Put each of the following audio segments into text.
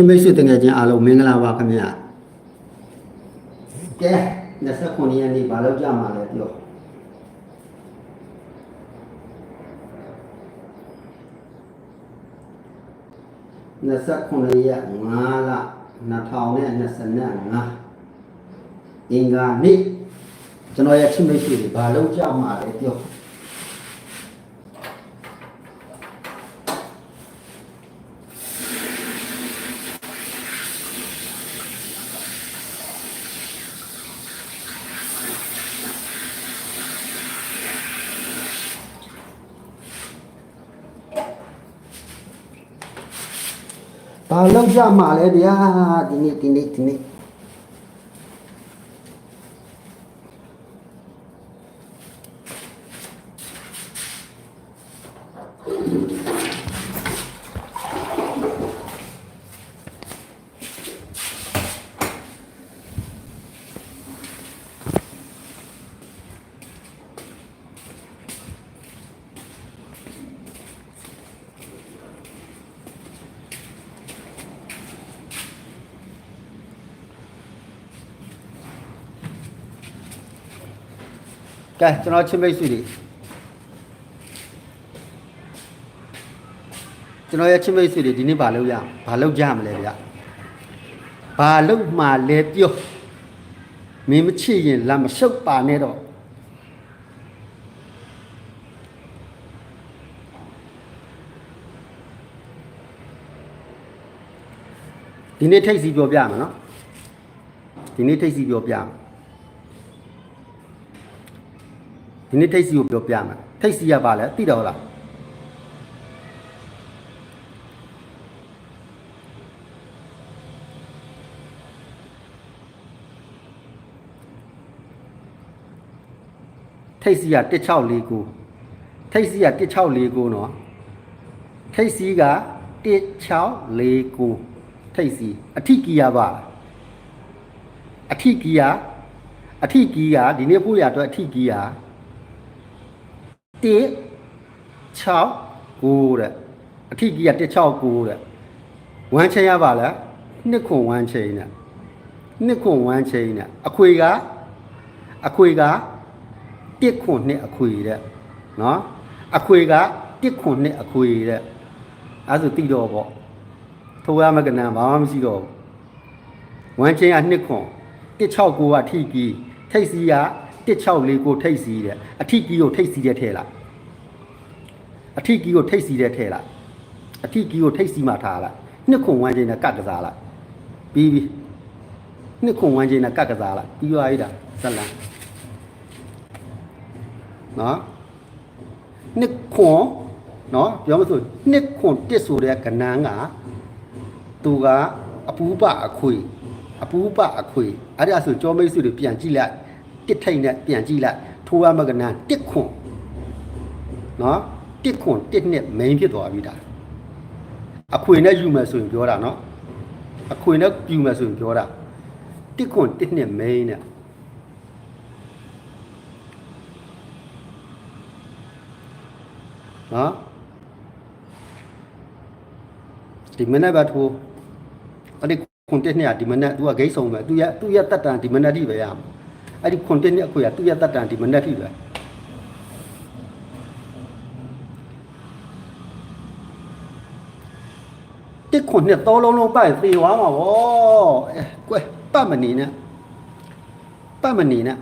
ချင်းမိတ်ဆွေတငယ်ချင်းအားလုံးမင်္ဂလာပါခင်ဗျာကဲ29ရက်နေ့ဘာလို့ကြမှာလဲပြော29ရက်5လ2025အင်္ဂါနေ့ကျွန်တော်ရဲ့ချင်းမိတ်ဆွေတွေဘာလို့ကြမှာလဲပြော ဘာလောက်ကြမှာလဲဗျာဒီနေ့ဒီနေ့ဒီနေ့ ကဲကျွန်တော်ချင်းမိတ်ဆွေတွေကျွန်တော်ရဲ့ချင်းမိတ်ဆွေတွေဒီနေ့ဘာလုပ်ရဘာလုပ်ကြမလဲဗျာဘာလုပ်မှလဲပြောမင်းမချစ်ရင်လက်မရှုပ်ပါနဲ့တော့ဒီနေ့ထိတ်စီပြောပြမယ်နော်ဒီနေ့ထိတ်စီပြောပြမယ် ဒီနေ့ထိတ်စီကိုပြောပြမယ်ထိတ်စီကပါလဲသိတော့လားထိတ်စီက1649ထိတ်စီက1649နော်ထိတ်စီက1649ထိတ်စီအထိကီယာပါအထိကီယာအထိကီယာဒီနေ့ဖို့ရအတွက်အထိကီယာ 1 6 9တဲ့အထိကြီးက169တဲ့ဝမ်းချင်းရပါလားနှစ်ခွန်ဝမ်းချင်းနဲ့နှစ်ခွန်ဝမ်းချင်းနဲ့အခွေကအခွေကတစ်ခွန်နှစ်အခွေတဲ့နော်အခွေကတစ်ခွန်နှစ်အခွေတဲ့အဲဆိုတိတော့ပေါ့ထိုးရမကနံဘာမှမရှိတော့ဘူးဝမ်းချင်းကနှစ်ခွန်169ကအထိကြီးထိတ်စီက 164ကိုထိတ်စီတဲ့အထိကြီးကိုထိတ်စီတဲ့ထဲလားအထီကီကိုထိတ်စီတဲ့ထဲလိုက်အထီကီကိုထိတ်စီမှထားလိုက်နှစ်ခွန်ဝမ်းချင်းနဲ့ကတ်ကစားလိုက်ပြီးပြီနှစ်ခွန်ဝမ်းချင်းနဲ့ကတ်ကစားလိုက်ပြီးသွားပြီဒါဇက်လန်နော်နှစ်ခွန်နော်ပြောမစို့နှစ်ခွန်တစ်ဆိုတဲ့ကဏန်းကသူကအပူပအခွေအပူပအခွေအဲ့ဒါဆိုကြောမိတ်ဆွေတွေပြန်ကြည့်လိုက် တစ်ထိတ်နဲ့ပြန်ကြည့်လိုက်ထိုးရမကဏန်းတစ်ခွန် နော်တစ်ခွန်တစ်နှစ် main ဖြစ်သွားပြီဒါအခွေနဲ့ယူမယ်ဆိုရင်ပြောတာနော်အခွေနဲ့ယူမယ်ဆိုရင်ပြောတာတစ်ခွန်တစ်နှစ် main နဲ့နော်ဒီမနေ့ကထိုးအဲ့ဒီခွန်တစ်နှစ်ကဒီမနေ့ तू ကဂိတ်ဆုံးပဲ तू ရ तू ရတက်တန်ဒီမနေ့ထိပဲရမှာ အဲ့ဒီခွန်တစ်နှစ်အခွေက तू ရတက်တန်ဒီမနေ့ထိပဲတစ်ခွန်နှစ်သုံးလုံးလုံးပတ်ရင်သေသွားမှာဗောအဲကွယ်ပတ်မနေနဲ့ပတ်မနေနဲ့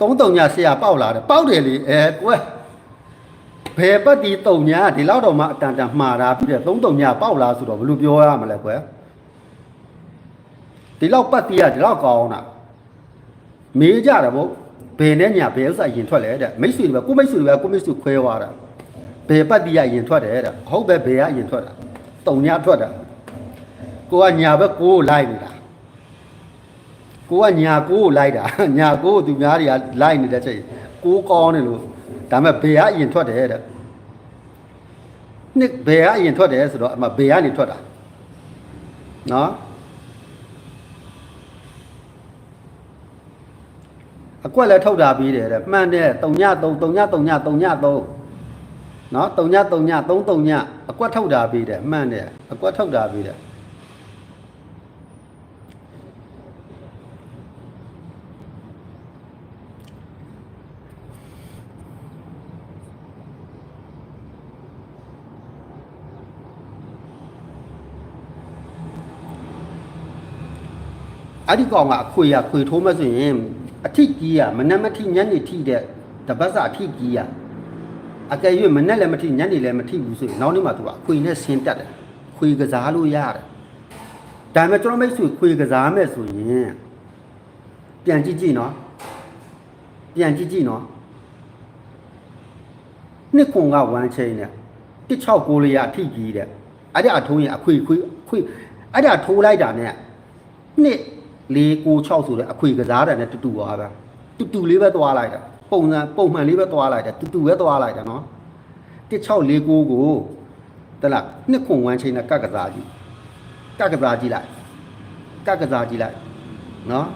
သုံးတုံညာဆရာပေါက်လာတယ်ပေါက်တယ်လေအဲကွယ် ဘယ်ပတ်ဒီတုံညာဒီလောက်တော့မှအတန်တန်မှားတာပြီးတယ်သုံးတုံညာပေါက်လာဆိုတော့ဘယ်လိုပြောရမလဲကွယ်ဒီလောက်ပတ်တီးကဒီလောက်ကောင်းတာမေးကြတယ်ဗောဘယ်နဲ့ညာဘယ်ဥစ္စာရင်ထွက်လဲတဲ့မိတ်ဆွေတွေပဲကိုမိတ်ဆွေတွေပဲကိုမိတ်ဆွေခွဲသွားတာဘယ်ပတ်တိယရင်ထွက်တယ်တဲ့ဟုတ်ပဲဘယ်ကရင်ထွက်တာတုံညာထွက်တာကိုကညာဘက်ကိုကိုလိုက်နေတာကိုကညာကိုကိုလိုက်တာညာကိုကိုသူများတွေကလိုက်နေတဲ့ချိန်ကိုကောင်းတယ်လို့ ဒါမဲ့ဘယ်ကရင်ထွက်တယ်တဲ့နှစ်ဘယ်ကရင်ထွက်တယ်ဆိုတော့အမဘယ်ကနေထွက်တာနော်အကွက်လည်းထုတ်တာပြီးတယ်တဲ့မှန်တယ်3ည3 3ည3ည3ည3နော်3ည3ည3 3ညအကွက်ထုတ်တာပြီးတယ်အမှန်တယ်အကွက်ထုတ်တာပြီးတယ် အဲ့ဒီကောင်ကအခွေရခွေထိုးမှဆိုရင်အထိကြီးရမနက်မထိညနေထိတဲ့တပတ်စာအထိကြီးရအကယ်၍မနက်လည်းမထိညနေလည်းမထိဘူးဆိုရင်နောက်နေ့မှသူကအခွေနဲ့ဆင်းတက်တယ်ခွေကစားလို့ရတယ်ဒါပေမဲ့ကျွန်တော်မိတ်ဆွေခွေကစားမဲ့ဆိုရင်ပြန်ကြည့်ကြည့်နော်ပြန်ကြည့်ကြည့်နော်နှစ်ခွန်ကဝမ်းချင်းနဲ့169လေးရအထိကြီးတဲ့အဲ့ဒါအထိုးရင်အခွေခွေခွေအဲ့ဒါထိုးလိုက်တာနဲ့နှစ် ၄၉6ဆိုတဲ့အခွေကစားတယ်နဲ့တူတူပါပဲတူတူလေးပဲသွားလိုက်တာပုံစံပုံမှန်လေးပဲသွားလိုက်တာတူတူပဲသွားလိုက်တာနော်1649ကိုတလားနှစ်ခွန်ဝမ်းချင်းနဲ့ကတ်ကစားကြည့်ကတ်ကစားကြည့်လိုက်ကတ်ကစားကြည့်လိုက်နော်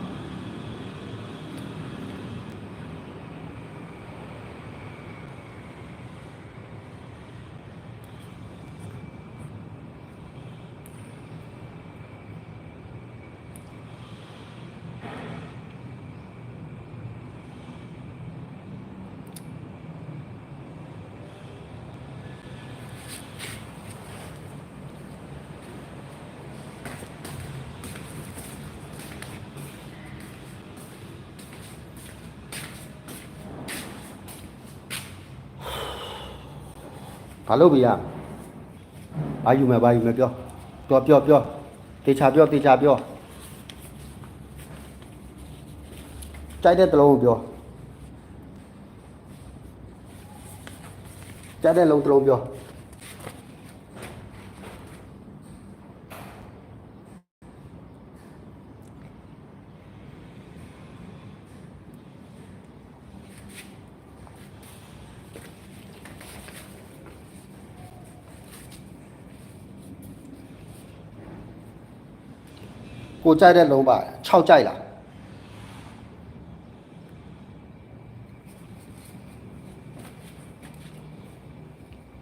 ဘာလို့ပြရဘာယူမယ်ဘာယူမယ်ပြောပြောပြောပြောတေချာပြောတေချာပြောကြိုက်တဲ့တလုံးကိုပြောကြိုက်တဲ့လုံးတလုံးပြော ကိုကြိုက်တဲ့လုံးပါ6ကြိုက်လား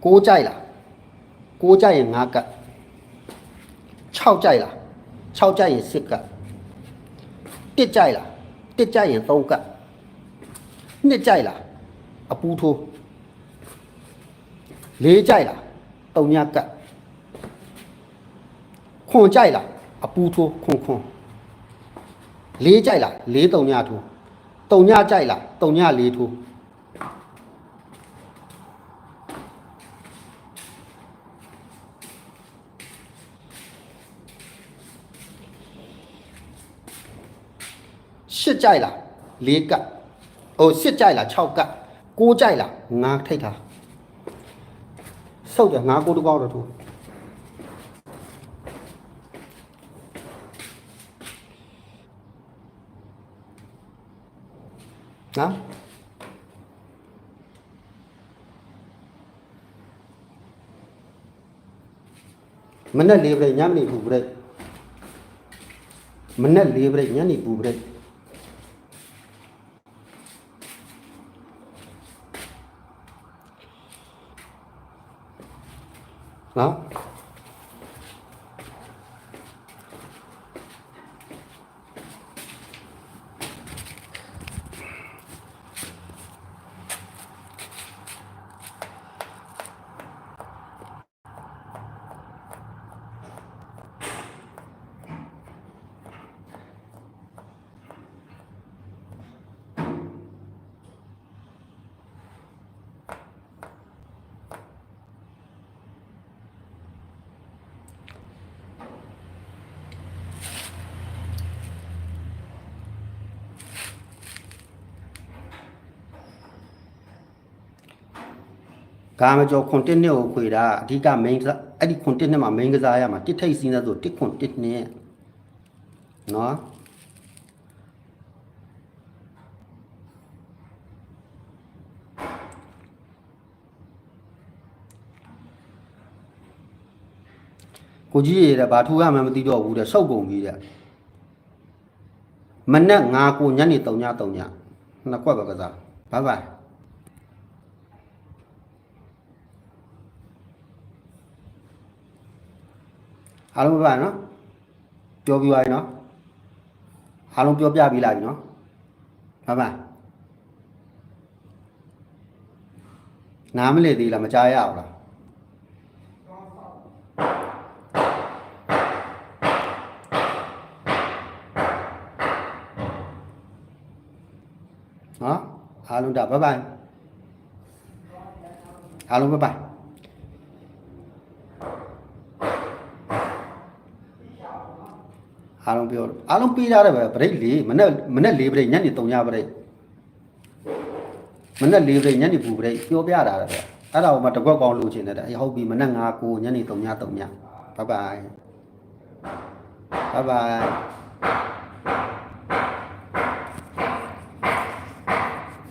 ကိုကြိုက်လားကိုကြိုက်ရင်5ကတ်6ကြိုက်လား6ကြိုက်ရင်10ကတ်1ကြိုက်လား1ကြိုက်ရင်3ကတ်2ကြိုက်လား အပူထိုး4ကြိုက်လား3ညကတ်ခွန်ကြိုက်လားအပူထိုးခွန်ခွန်လေးကြိုက်လားလေးတုံညထိုးတုံညကြိုက်လားတုံညလေးထိုးရှစ်ကြိုက်လားလေးကပ်ဟိုရှစ်ကြိုက်လား6ကပ်ကိုးကြိုက်လားငါးထိတ်ထားစုပ်တယ်ငါးကိုးတစ်ကောက်တော့ထိုး နော်မနဲ့၄ပြိညနေပူပြိမနဲ့၄ပြိညနေပူပြိနော် ကာမကျော်ခွန်တစ်နှစ်ကိုခွေတာအဓိက main အဲ့ဒီခွန်တစ်နှစ်မှာ main ကစားရမှာတစ်ထိတ်စီးနေဆိုတစ်ခွန်တစ်နှစ်နော်ကိုကြီးရတဲ့ဘာထူးရမှမသိတော့ဘူးတဲ့စုပ်ကုန်ပြီတဲ့မနဲ့9ကိုညနေ3ည3ညနှစ်ကွက်ပဲကစားဘိုင်ဘိုင် အားလုံးပဲနော်ပြောပြီးသွားပြီနော်အားလုံးပြောပြပြီးလာပြီနော်ဘာပါနားမလဲသေးလားမကြားရအောင်လားနော်အားလုံးဒါဘိုင်ဘိုင်အားလုံးဘိုင်ဘိုင် အားလုံးပြောလို့အားလုံးပေးထားတယ်ပဲဗရိတ်လေးမနေ့မနေ့လေးဗရိတ်ညနေ3ညဗရိတ်မနေ့လေးဗရိတ်ညနေပူဗရိတ်ပြောပြတာတယ်အဲ့ဒါကိုမှတစ်ခွက်ကောင်းလို့ချင်တယ်အေးဟုတ်ပြီမနေ့9 9ညနေ3ည3ညဘိုင်ဘိုင်ဘိုင်ဘိုင်